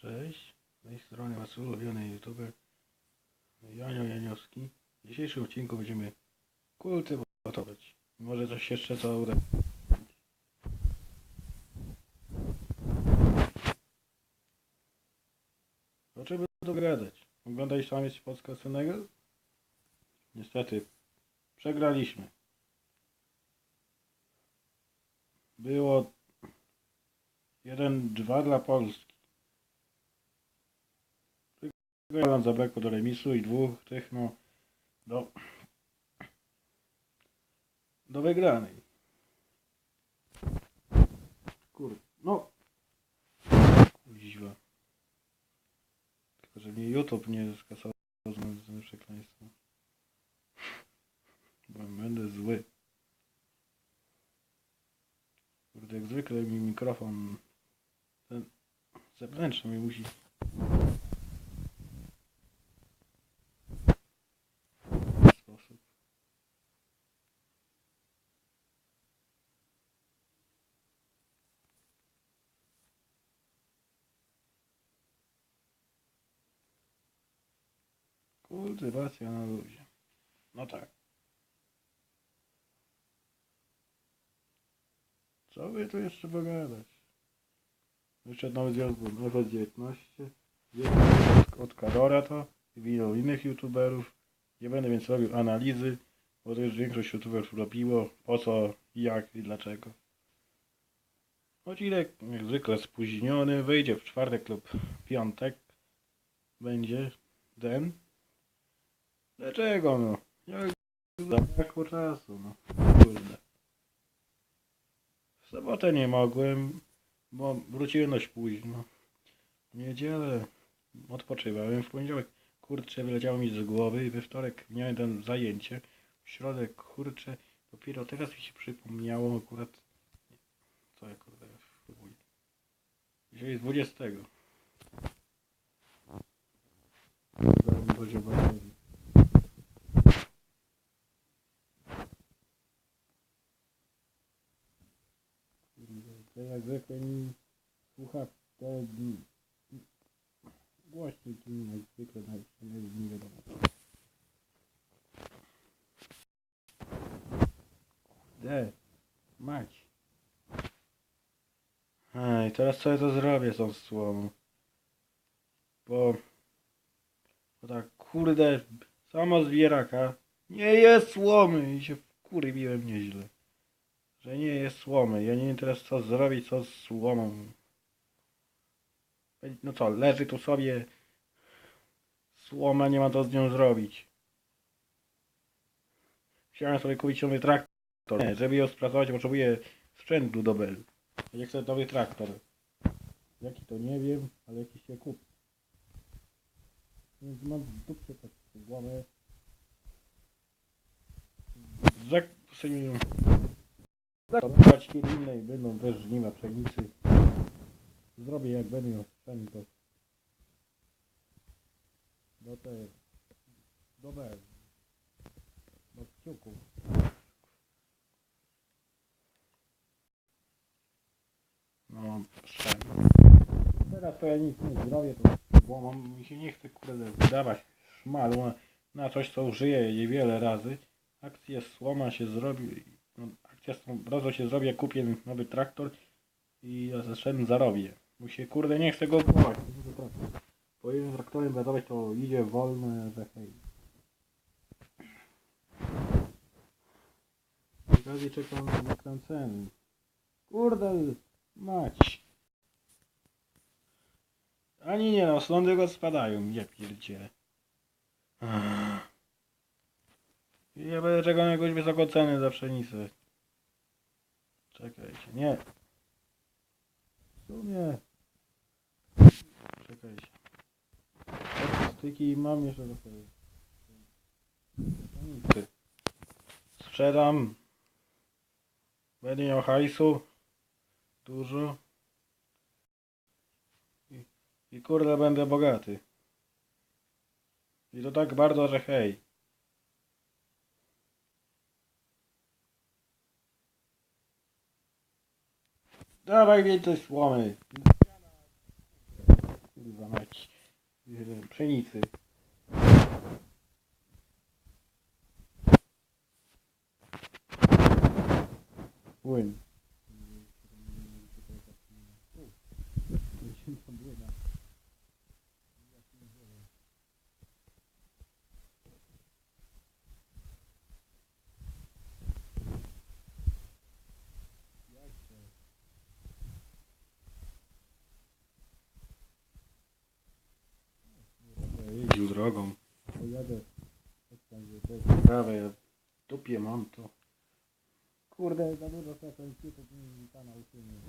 Cześć, z tej strony wasz ulubiony youtuber Janio Janiowski. W dzisiejszym odcinku będziemy kultywować. Może coś jeszcze co uda. O czym by tu gadać? Oglądaj sam jest Polska Senegal? Niestety, przegraliśmy. Było 1-2 dla Polski. Tylko nam zabrakło do remisu i dwóch tych, no, do, do wygranej. Kur, no, kuźwa. Tylko, że mnie YouTube nie skasował z tym przekleństwem. Bo będę zły. Kurde, jak zwykle mi mikrofon ten zewnętrzny mi musi w ten sposób. Kultywacja na luzie. No tak. Co by tu jeszcze pogadać? Wyszedł nowy związek FS19. Od, od Kadora to i innych youtuberów. Nie będę więc robił analizy, bo to już większość youtuberów robiło. Po co, jak i dlaczego. Odcinek jak zwykle spóźniony. Wyjdzie w czwartek lub piątek. Będzie den. Dlaczego no? Jak zabrakło czasu no. Kurde. W sobotę nie mogłem, bo wróciłem dość późno. W niedzielę odpoczywałem, w poniedziałek kurczę wyleciało mi z głowy i we wtorek miałem zajęcie. W środę kurczę, dopiero teraz mi się przypomniało akurat... Co ja kurde próbuję. Dzisiaj jest 20. Zaraz mi chodzi o baterię. Kurde, To jak zwykle mi słucha te głośnik i jak zwykle nawet nie, wiadomo. De, mać. Ej, teraz co ja to zrobię z tą słomą? Bo... Bo tak, kurde, samo zwieraka nie jest słomy i się wkurwiłem nieźle że nie jest słomy. Ja nie wiem teraz co zrobić, co z słomą. No co, leży tu sobie słoma, nie ma co z nią zrobić. Chciałem sobie kupić nowy traktor. Nie, żeby ją spracować, potrzebuję sprzętu do belu. Ja chcę nowy traktor. Jaki to nie wiem, ale jakiś się kup. Więc mam w dupie tak słomę. Zak Zakończyć kiedy innej będą też żniwa pszenicy. Zrobię jak będę ją sprzęt do... Do te... Do B. Do kciuków. No, sprzęt. Teraz to ja nic nie zrobię, to bo mam, mi się nie chce kurde wydawać szmalu na, na coś co użyję niewiele razy. Akcja słoma się zrobi, tą brozą się zrobi, jak kupię nowy traktor i ja zaszedłem zarobię. Bo się kurde nie chcę go kupować. Po jednym traktorem brazować to idzie wolne, że hej. Okazji czekam na tę cenę. Kurde, mać. Ani nie no, sądy go spadają, ja pierdzielę. Ja będę czekał na jakąś wysoką cenę za pszenicę. Czekajcie, nie. W sumie... Czekajcie. Statystyki mam jeszcze do. Pszenicy. Sprzedam. Będę miał hajsu. Dużo. I, I kurde będę bogaty. I to tak bardzo, że hej. Dawaj więcej słomy. kurwa mać, pszenicy. Płyn. Drogą. Pojadę. Prawe, ja w dupie mam to. Kurde, za dużo sekwencji, to mi kanał usunie.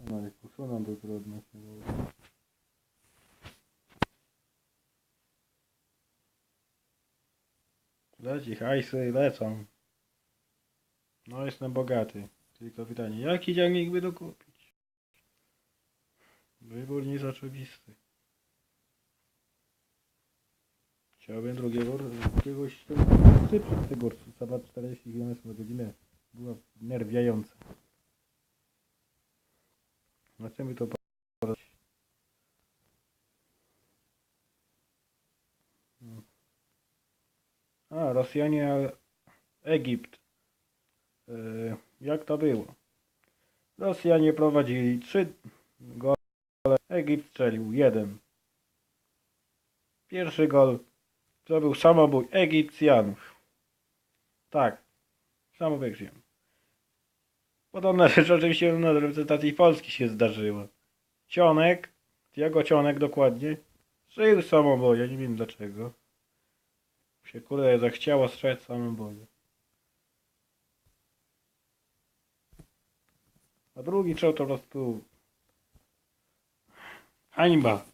No jak usuną to trudno się. Leci hajsy, lecą. No jestem bogaty. Tylko pytanie, jaki dzielnik by dokupić? Wybór nie jest oczywisty. Chciałbym drugiego, jakiegoś szybszych tego Sabat 40 km na godzinę. Była nerwiająca. Chcemy to. Hmm. A, Rosjanie, Egipt. Yy, jak to było? Rosjanie prowadzili trzy gole, Egipt strzelił jeden. Pierwszy gol to był samobój Egipcjanów. Tak, samobój Egipcjanów. Podobna rzecz oczywiście na reprezentacji Polski się zdarzyła. Cionek, jego Cionek dokładnie, strzelił samoboje, nie wiem dlaczego. Się kurde zachciało strzec samoboje. A drugi czoł to po prostu hańba.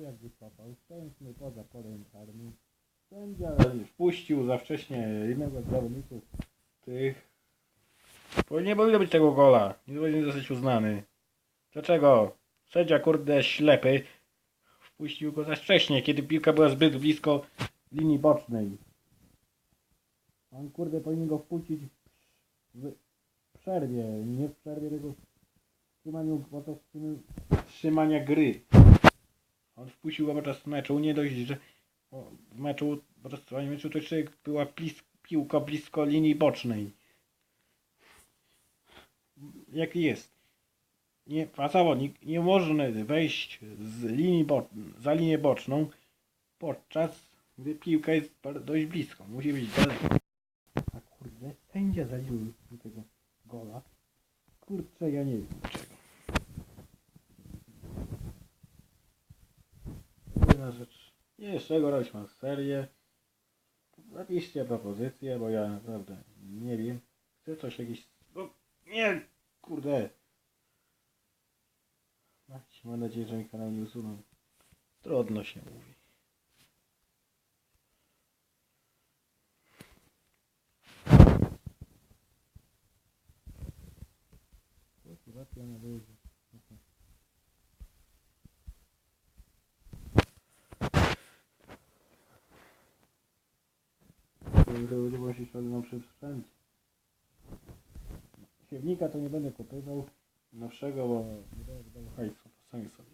Jak wykopał, szczęsny poza polem karnym. Sędzia wpuścił za wcześnie jednego z zawodników tych. Bo nie powinno być tego gola. Nie powinien zostać uznany. Dlaczego? Sędzia kurde ślepy wpuścił go za wcześnie, kiedy piłka była zbyt blisko linii bocznej. On kurde powinien go wpuścić w przerwie, nie w przerwie, tylko w trzymaniu, trzymania gry. On wpuścił go podczas meczu, nie dość, że w meczu, podczas trwania meczu to jeszcze była plis, piłka blisko linii bocznej. Jak jest. Nie, a zawodnik nie może wejść z linii bo, za linię boczną podczas gdy piłka jest dość blisko. Musi być sędzia zaliczył do tego gola. Kurczę, ja nie wiem dlaczego. Jedna rzecz. Czego robić mam serię. Napiszcie propozycję, bo ja naprawdę nie wiem. Chcę coś jakieś... Bo nie, kurde. Mam nadzieję, że mi kanał nie usuną. Trudno się mówi. Motywacja na luzie. Ludzie musi się nam przy sprzęcie. Siewnika to nie będę kupował nowszego, bo nie będę hajsu, sami sobie.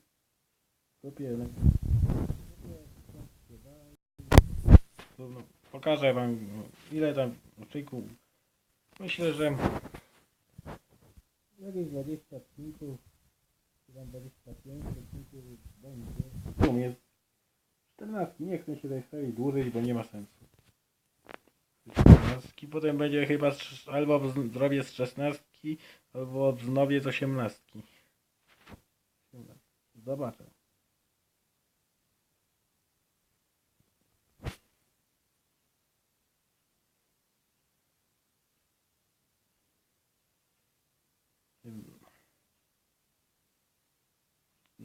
Kupię Pokażę wam no, ile tam odcinków. Myślę, że jakieś 20 odcinków, czy tam 25 odcinków będzie. W sumie 14, nie chcę się serii dłużyć, bo nie ma sensu. 14, potem będzie chyba albo zrobię z 16, albo wznowię z 18. Zobaczę.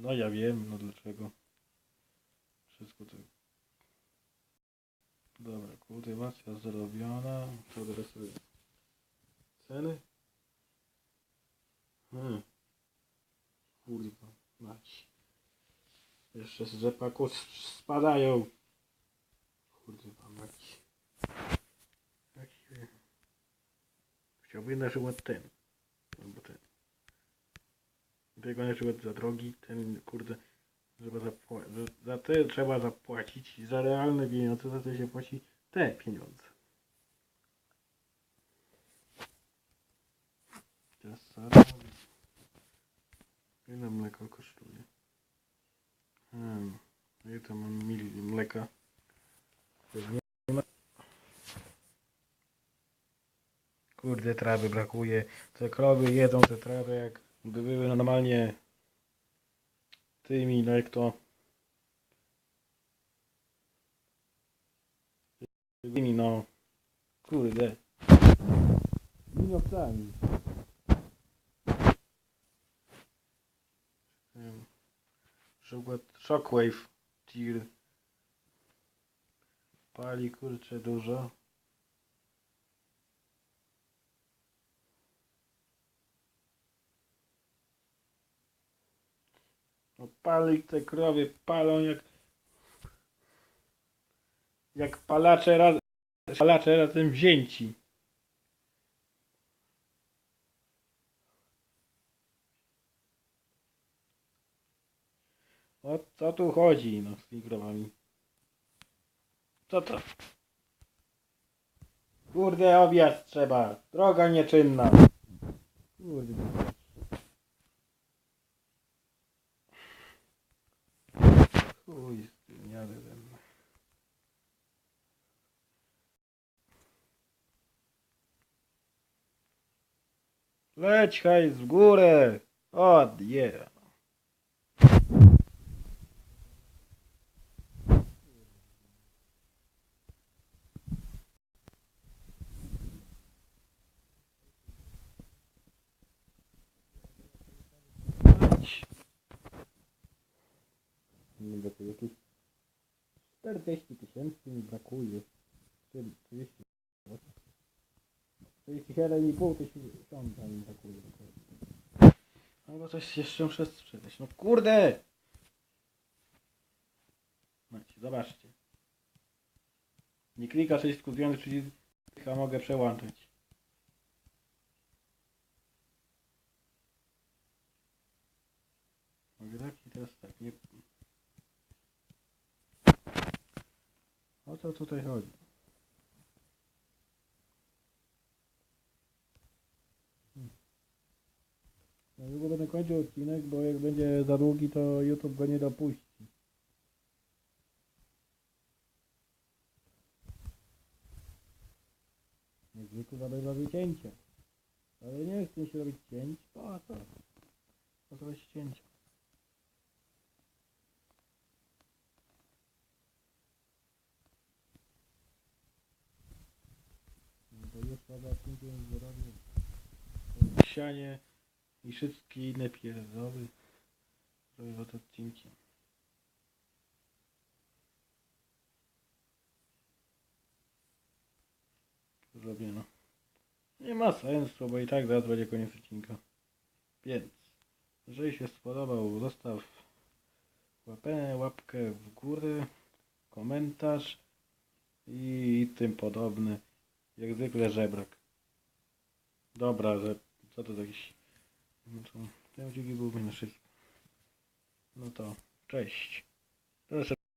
No ja wiem, no dlaczego. Wszystko to... Dobra, kultywacja zrobiona. To teraz sobie... Ceny? Hmm. Kurwa, mać. Jeszcze z rzepaku spadają. Jakiś... Jaki... Chciałbym na przykład ten. Tego przykład za drogi, ten kurde, trzeba zapłacić. Za te trzeba zapłacić, za realne pieniądze, za to się płaci te pieniądze. Robić? Ile mleko kosztuje? Hmm, ile to mam mil mleka? Kurde, trawy brakuje. Te krowy jedzą te trawy jak by były normalnie tymi, no jak to? Tymi, no kurde. Miniowcami Em, przykład Shockwave Tir. Pali kurczę dużo no pali te krowy palą jak jak palacze raz, palacze razem wzięci O co tu chodzi no z tymi krowami? Co to? Kurde objazd trzeba. Droga nieczynna. Kurde. Chuj z tym jadem. Leć hajs w górę. O, yeah. To jakieś 40 tysięcy mi brakuje. 30 37,5 tysiąca mi. Albo coś jeszcze muszę sprzedać. No kurde! Macie, zobaczcie. Nie klika wszystko związek przycisk, a mogę przełączyć. Mogę tak i teraz tak. Nie... O co tutaj chodzi? Ja kończył odcinek, bo jak będzie za długi, to YouTube go nie dopuści. Jak zwykle zabędę cięcia. Ale nie chcę się robić cięć. Po co? Po co robić cięcia? No to już chyba odcinkiem zrobię. Sianie i wszystkie inne pierdoły. Zrobię od odcinkiem. Zrobię no. Nie ma sensu, bo i tak zaraz będzie koniec odcinka. Więc, jeżeli się spodobał, zostaw łapę, łapkę w górę, komentarz i tym podobne. Jak zwykle żebrak. Dobra, że co to za jakiś... No to te odcinki byłyby na wszystko. No to, cześć.